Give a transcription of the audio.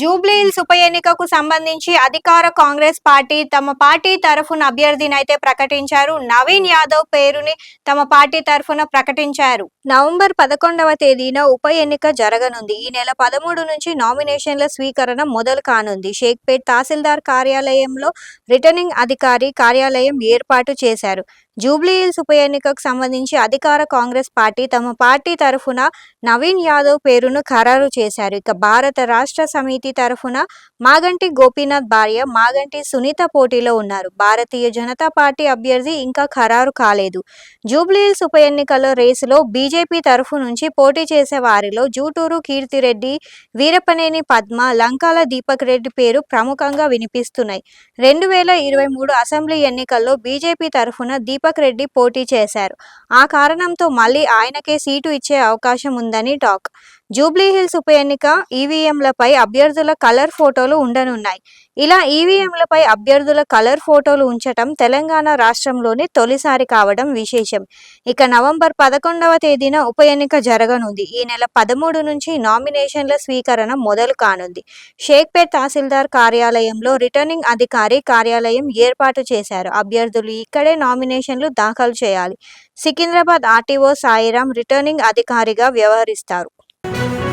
జూబ్లీహిల్స్ ఉప ఎన్నికకు సంబంధించి అధికార కాంగ్రెస్ పార్టీ తమ పార్టీ తరఫున అభ్యర్థిని అయితే ప్రకటించారు. నవీన్ యాదవ్ పేరుని తమ పార్టీ తరఫున ప్రకటించారు. నవంబర్ పదకొండవ తేదీన ఉప ఎన్నిక జరగనుంది. ఈ నెల పదమూడు నుంచి నామినేషన్ల స్వీకరణ మొదలు కానుంది. షేక్పేట్ తహసీల్దార్ కార్యాలయంలో రిటర్నింగ్ అధికారి కార్యాలయం ఏర్పాటు చేశారు. జూబ్లీహిల్స్ ఉప ఎన్నికకు సంబంధించి అధికార కాంగ్రెస్ పార్టీ తమ పార్టీ తరఫున నవీన్ యాదవ్ పేరును ఖరారు చేశారు. ఇక భారత రాష్ట్ర సమితి తరఫున మాగంటి గోపీనాథ్ భార్య మాగంటి సునీత పోటీలో ఉన్నారు. భారతీయ జనతా పార్టీ అభ్యర్థి ఇంకా ఖరారు కాలేదు. జూబ్లీహిల్స్ ఉప ఎన్నికల రేసులో బీజేపీ తరఫు నుంచి పోటీ చేసే వారిలో జూటూరు కీర్తిరెడ్డి వీరపనేని పద్మ లంకాల దీపక్ రెడ్డి పేరు ప్రముఖంగా వినిపిస్తున్నాయి. రెండు వేల ఇరవై మూడు అసెంబ్లీ ఎన్నికల్లో బీజేపీ తరఫున దీపక్ రెడ్డి పోటీ చేశారు. ఆ కారణంతో మళ్ళీ ఆయనకే సీటు ఇచ్చే అవకాశం ఉందని టాక్ జూబ్లీహిల్స్ ఉప ఎన్నిక ఈవీఎంలపై అభ్యర్థుల కలర్ ఫోటోలు ఉండనున్నాయి. ఇలా ఈవీఎంలపై అభ్యర్థుల కలర్ ఫోటోలు ఉంచటం తెలంగాణ రాష్ట్రంలోనే తొలిసారి కావడం విశేషం. ఇక నవంబర్ పదకొండవ తేదీన ఉప ఎన్నిక జరగనుంది. ఈ నెల పదమూడు నుంచి నామినేషన్ల స్వీకరణ మొదలు కానుంది. షేక్పేట్ తహసీల్దార్ కార్యాలయంలో రిటర్నింగ్ అధికారి కార్యాలయం ఏర్పాటు చేశారు. అభ్యర్థులు ఇక్కడే నామినేషన్లు దాఖలు చేయాలి. సికింద్రాబాద్ ఆర్టీఓ సాయిరాం రిటర్నింగ్ అధికారిగా వ్యవహరిస్తారు. Thank you